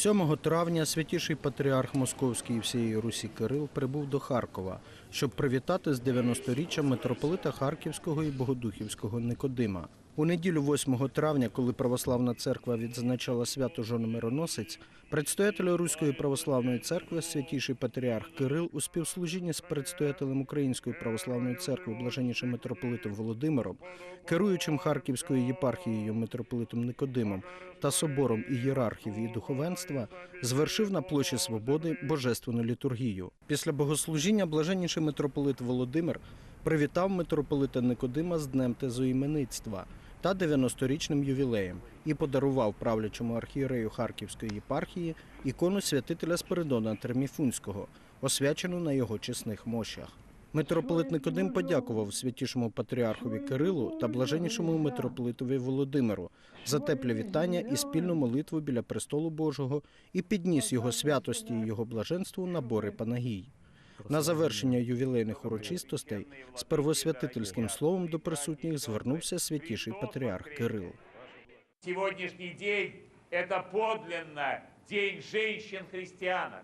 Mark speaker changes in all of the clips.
Speaker 1: 7 травня святіший патріарх Московський і всієї Русі Кирил прибув до Харкова, щоб привітати з 90-річчя митрополита Харківського і Богодухівського Никодима. У неділю 8 травня, коли православна церква відзначала свято Жономироносець, предстоятель Руської православної церкви, святіший патріарх Кирил у співслужінні з предстоятелем Української православної церкви, блаженнішим митрополитом Володимиром, керуючим Харківською єпархією митрополитом Никодимом та собором ієрархів і духовенства, звершив на площі Свободи божественну літургію. Після богослужіння блаженніший митрополит Володимир привітав митрополита Никодима з днем тезоіменництва та 90-річним ювілеєм і подарував правлячому архієрею Харківської єпархії ікону святителя Спиридона Терміфунського, освячену на його чесних мощах. Митрополит Никодим подякував святішому патріархові Кирилу та блаженнішому митрополитові Володимиру за тепле вітання і спільну молитву біля престолу Божого і підніс його святості і його блаженству набори Панагій. На завершення ювілейних урочистостей з первосвятительським словом до присутніх звернувся святіший патріарх Кирил.
Speaker 2: Сегодняшний день – это подлинно день женщин-христианок.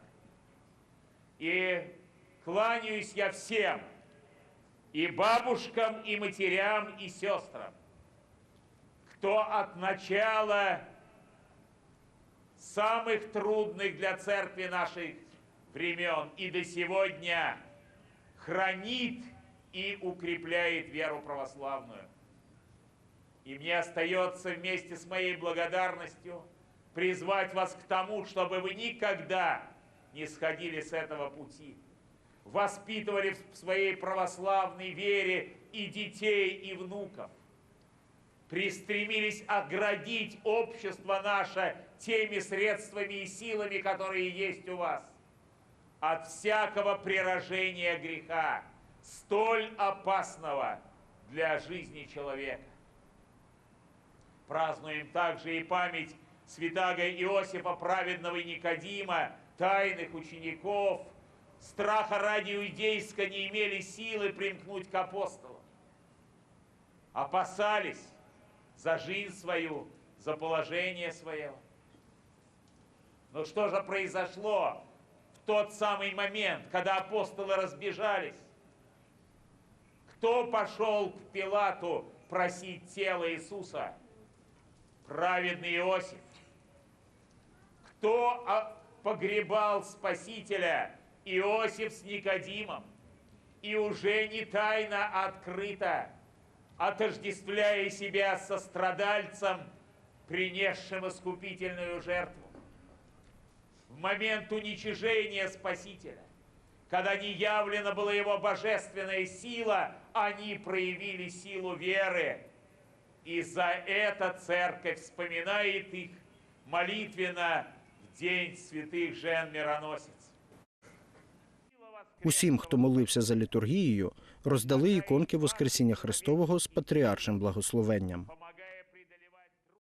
Speaker 2: И кланяюсь я всем, и бабушкам, и матерям, и сестрам, кто от начала самых трудных для церкви наших времен и до сегодня хранит и укрепляет веру православную. И мне остается вместе с моей благодарностью призвать вас к тому, чтобы вы никогда не сходили с этого пути. Воспитывали в своей православной вере и детей, и внуков. Пристремились оградить общество наше теми средствами и силами, которые есть у вас. От всякого приражения греха, столь опасного для жизни человека. Празднуем также и память святаго Иосифа, праведного и Никодима, тайных учеников, страха ради иудейска не имели силы примкнуть к апостолам. Опасались за жизнь свою, за положение свое. Но что же произошло тот самый момент, когда апостолы разбежались? Кто пошел к Пилату просить тело Иисуса? праведный Иосиф. Кто а, погребал Спасителя? Иосиф с Никодимом. И уже не тайно открыто, отождествляя себя со страдальцем, принесшим искупительную жертву В момент уничижения Спасителя, когда не явлена была его божественная сила, они проявили силу веры, и за это церковь вспоминает их молитвенно в день святых жен мироносец.
Speaker 1: Усім, хто молився за літургією, роздали іконки Воскресіння Христового з патріаршим благословенням.